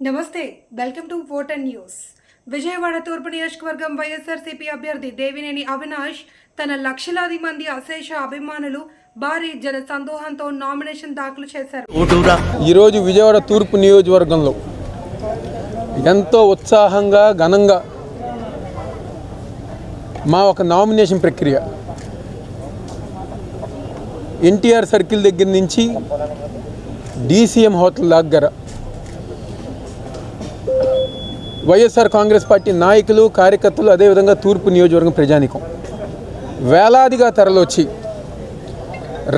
నమస్తే welcome to ఓటన్ news. Vijayawada తూర్పు నియోజకవర్గం వైఎస్ఆర్సీపీ అభ్యర్థి దేవినేని అవినాష్ తన లక్షలాది మంది అశేష అభిమానులు భారీ జన సందోహంతో నామినేషన్ దాఖలు చేశారు. ఓటురా. ఈరోజు విజయవాడ తూర్పు నియోజకవర్గంలో ఎంతో ఉత్సాహంగా ఘనంగా మా ఒక నామినేషన్ ప్రక్రియ. ఎన్టీఆర్ సర్కిల్ దగ్గర నుంచి డీసీఎం హోటల్ దగ్గర వైఎస్ఆర్ కాంగ్రెస్ పార్టీ నాయకులు కార్యకర్తలు అదేవిధంగా తూర్పు నియోజకవర్గం ప్రజానికం. వేలాదిగా తరలొచ్చి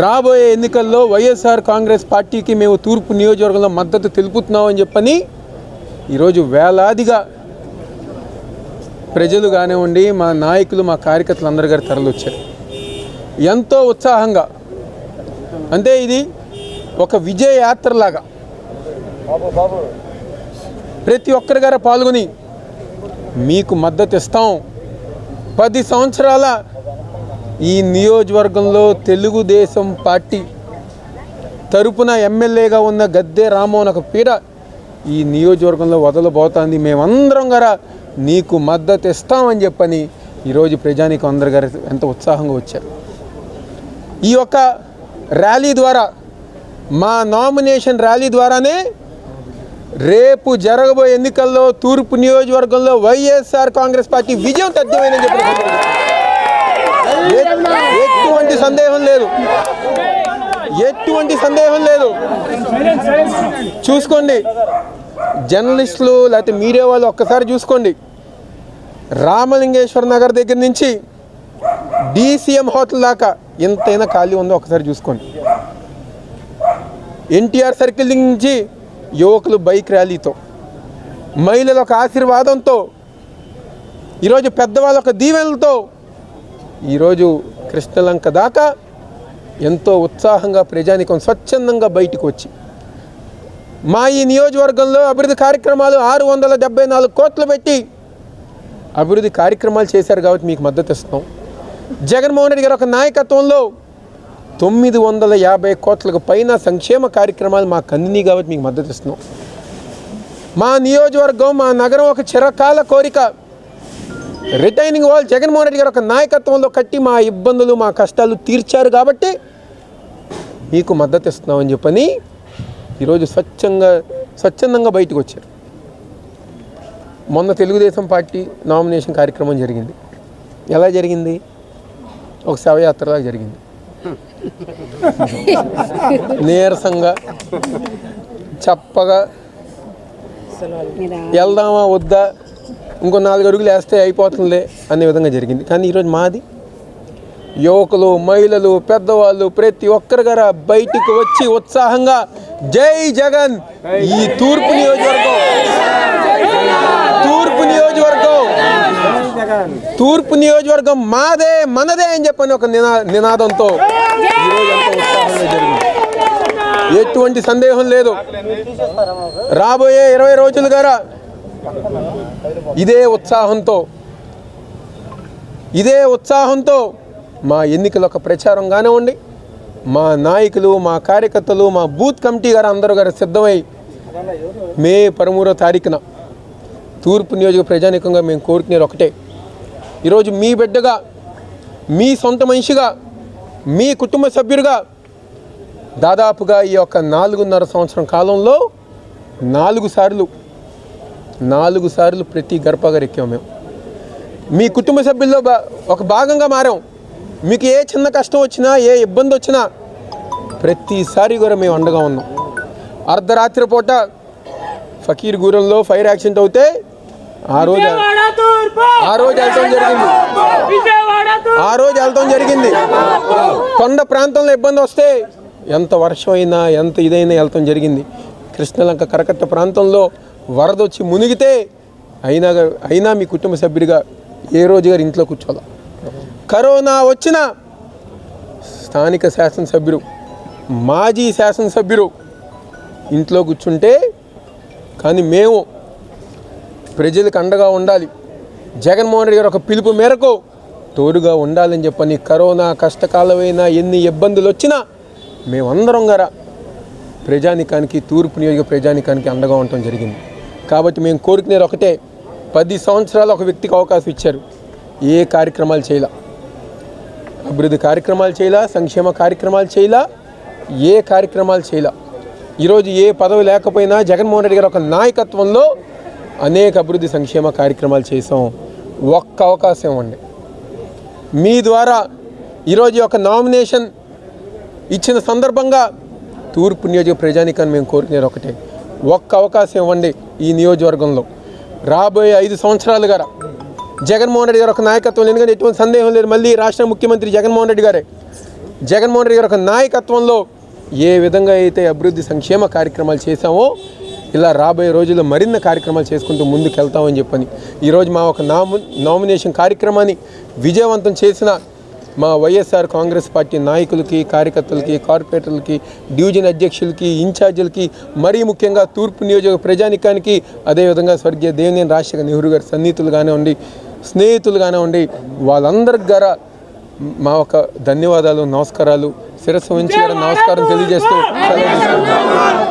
రాబోయే ఎన్నికల్లో వైఎస్ఆర్ కాంగ్రెస్ పార్టీకి మేము తూర్పు నియోజకవర్గంలో మద్దతు తెలుపుతున్నామని చెప్పని ఈరోజు వేలాదిగా ప్రజలు కానివ్వండి మా నాయకులు మా కార్యకర్తలు అందరి గారు తరలొచ్చారు. ఎంతో ఉత్సాహంగా. అంటే ఇది ఒక విజయ యాత్రలాగా ప్రతి ఒక్కరి గారు పాల్గొని మీకు మద్దతు ఇస్తాం. పది సంవత్సరాల ఈ నియోజకవర్గంలో తెలుగుదేశం పార్టీ తరపున ఎమ్మెల్యేగా ఉన్న గద్దె రామోహన్ ఒక పీడ ఈ నియోజకవర్గంలో వదలబోతోంది. మేమందరం గారా నీకు మద్దతు ఇస్తామని చెప్పని ఈరోజు ప్రజానికి అందరు గారు ఎంత ఉత్సాహంగా వచ్చారు. ఈ యొక్క ర్యాలీ ద్వారా మా నామినేషన్ ర్యాలీ ద్వారానే రేపు జరగబోయే ఎన్నికల్లో తూర్పు నియోజకవర్గంలో వైఎస్ఆర్ కాంగ్రెస్ పార్టీ విజయం తథ్యమైనని చెప్పిన ఎటువంటి సందేహం లేదు. ఎటువంటి సందేహం లేదు. చూసుకోండి. జర్నలిస్టులు లేకపోతే మీడియా వాళ్ళు ఒక్కసారి చూసుకోండి. రామలింగేశ్వర నగర్ దగ్గర నుంచి డీసీఎం హోటల్ దాకా ఎంతైనా ఖాళీ ఉందో ఒకసారి చూసుకోండి. ఎన్టీఆర్ సర్కిల్ నుంచి యువకులు బైక్ ర్యాలీతో. మహిళల ఒక ఆశీర్వాదంతో ఈరోజు పెద్దవాళ్ళ ఒక దీవెనలతో ఈరోజు కృష్ణలంక దాకా ఎంతో ఉత్సాహంగా ప్రజానికం స్వచ్ఛందంగా బయటకు వచ్చి. మా ఈ నియోజకవర్గంలో అభివృద్ధి కార్యక్రమాలు ఆరు వందల డెబ్బై నాలుగు కోట్లు పెట్టి అభివృద్ధి కార్యక్రమాలు చేశారు కాబట్టి మీకు మద్దతు ఇస్తున్నాం. జగన్మోహన్ రెడ్డి గారు ఒక నాయకత్వంలో తొమ్మిది వందల యాభై కోట్లకు పైన సంక్షేమ కార్యక్రమాలు మాకు అందినాయి కాబట్టి మీకు మద్దతు ఇస్తున్నాం. మా నియోజకవర్గం మా నగరం ఒక చిరకాల కోరిక. రిటైనింగ్ వాళ్ళు జగన్మోహన్ రెడ్డి గారు ఒక నాయకత్వంలో కట్టి మా ఇబ్బందులు మా కష్టాలు తీర్చారు కాబట్టి మీకు మద్దతు ఇస్తున్నామని చెప్పని ఈరోజు స్వచ్ఛంగా స్వచ్ఛందంగా బయటకు వచ్చారు. మొన్న తెలుగుదేశం పార్టీ నామినేషన్ కార్యక్రమం జరిగింది. ఎలా జరిగింది? ఒక శవయాత్రలాగా జరిగింది. నీరసంగా చప్పగా వెళ్దామా వద్దా ఇంకో నాలుగు అడుగులు వేస్తే అయిపోతుందిలే అనే విధంగా జరిగింది. కానీ ఈరోజు మాది యువకులు మహిళలు పెద్దవాళ్ళు ప్రతి ఒక్కరు బయటికి వచ్చి ఉత్సాహంగా జై జగన్ ఈ తూర్పు నియోజకవర్గం. తూర్పు నియోజకవర్గం. తూర్పు నియోజకవర్గం మాదే మనదే అని చెప్పని ఒక నినా నినాదంతో ఈరోజు అంత ఉత్సాహంగా జరిగింది. ఎటువంటి సందేహం లేదు. రాబోయే ఇరవై రోజులు గారా ఇదే ఉత్సాహంతో ఇదే ఉత్సాహంతో మా ఎన్నికల ఒక ప్రచారం కానివ్వండి మా నాయకులు మా కార్యకర్తలు మా బూత్ కమిటీ గారు అందరూ గారు సిద్ధమై మే పదమూడో తారీఖున తూర్పు నియోజక ప్రజానికంగా మేము కోరుకునేది ఒకటే. ఈరోజు మీ బిడ్డగా మీ సొంత మనిషిగా మీ కుటుంబ సభ్యుడిగా దాదాపుగా ఈ యొక్క నాలుగున్నర సంవత్సరం కాలంలో నాలుగు సార్లు నాలుగు సార్లు ప్రతి గర్భగారు ఎక్కాం మేము. మీ కుటుంబ సభ్యుల్లో బా ఒక భాగంగా మారాం. మీకు ఏ చిన్న కష్టం వచ్చినా ఏ ఇబ్బంది వచ్చినా ప్రతిసారి కూడా మేము అండగా ఉన్నాం. అర్ధరాత్రి పూట ఫకీర్ గూరంలో ఫైర్ యాక్సిడెంట్ అవుతే ఆ రోజు ఆ రోజు వెళ్ళటం జరిగింది. ఆ రోజు వెళ్తాం జరిగింది. కొండ ప్రాంతంలో ఇబ్బంది వస్తే ఎంత వర్షం అయినా ఎంత ఇదైనా వెళ్తాం జరిగింది. కృష్ణలంక కరకట్ట ప్రాంతంలో వరద వచ్చి మునిగితే అయినా అయినా మీ కుటుంబ సభ్యుడిగా ఏ రోజు గారు ఇంట్లో కూర్చోాలి కరోనా వచ్చిన స్థానిక శాసనసభ్యుడు మాజీ శాసనసభ్యుడు ఇంట్లో కూర్చుంటే కానీ మేము ప్రజలకు అండగా ఉండాలి. జగన్మోహన్ రెడ్డి గారు ఒక పిలుపు మేరకు తోడుగా ఉండాలని చెప్పని కరోనా కష్టకాలమైనా ఎన్ని ఇబ్బందులు వచ్చినా మేమందరం గారా ప్రజానికానికి తూర్పు నియోజక ప్రజానికానికి అండగా ఉండటం జరిగింది. కాబట్టి మేము కోరుకునేది ఒకటే పది సంవత్సరాలు ఒక వ్యక్తికి అవకాశం ఇచ్చారు. ఏ కార్యక్రమాలు చేయాల? అభివృద్ధి కార్యక్రమాలు చేయాల? సంక్షేమ కార్యక్రమాలు చేయాల? ఏ కార్యక్రమాలు చేయాల? ఈరోజు ఏ పదవి లేకపోయినా జగన్మోహన్ రెడ్డి గారు ఒక నాయకత్వంలో అనేక అభివృద్ధి సంక్షేమ కార్యక్రమాలు చేసాం ఒక్క అవకాశం ఇవ్వండి. మీ ద్వారా ఈరోజు ఒక నామినేషన్ ఇచ్చిన సందర్భంగా తూర్పు నియోజక ప్రజానికాన్ని మేము కోరుకునేది ఒకటే. ఒక్క అవకాశం ఇవ్వండి ఈ నియోజకవర్గంలో. రాబోయే ఐదు సంవత్సరాలుగా జగన్మోహన్ రెడ్డి గారు ఒక నాయకత్వం ఎందుకంటే ఎటువంటి సందేహం లేదు. మళ్ళీ రాష్ట్ర ముఖ్యమంత్రి జగన్మోహన్ రెడ్డి గారే. జగన్మోహన్ రెడ్డి గారు ఒక నాయకత్వంలో ఏ విధంగా అయితే అభివృద్ధి సంక్షేమ కార్యక్రమాలు చేశామో ఇలా రాబోయే రోజుల్లో మరిన్ని కార్యక్రమాలు చేసుకుంటూ ముందుకు వెళ్తామని చెప్పని ఈరోజు మా ఒక నాము నామినేషన్ కార్యక్రమాన్ని విజయవంతం చేసిన మా వైఎస్ఆర్ కాంగ్రెస్ పార్టీ నాయకులకి కార్యకర్తలకి కార్పొరేటర్లకి డివిజన్ అధ్యక్షులకి ఇన్ఛార్జీలకి మరీ ముఖ్యంగా తూర్పు నియోజక ప్రజానికానికి అదేవిధంగా స్వర్గీయ దేవినేని రాజశేఖర నెహ్రూ గారి సన్నిహితులు కానివ్వండి స్నేహితులు కానివ్వండి వాళ్ళందరికి ద్వారా మా ఒక ధన్యవాదాలు నమస్కారాలు శిరస్సు ఉంచి గారు నమస్కారం తెలియజేస్తూ.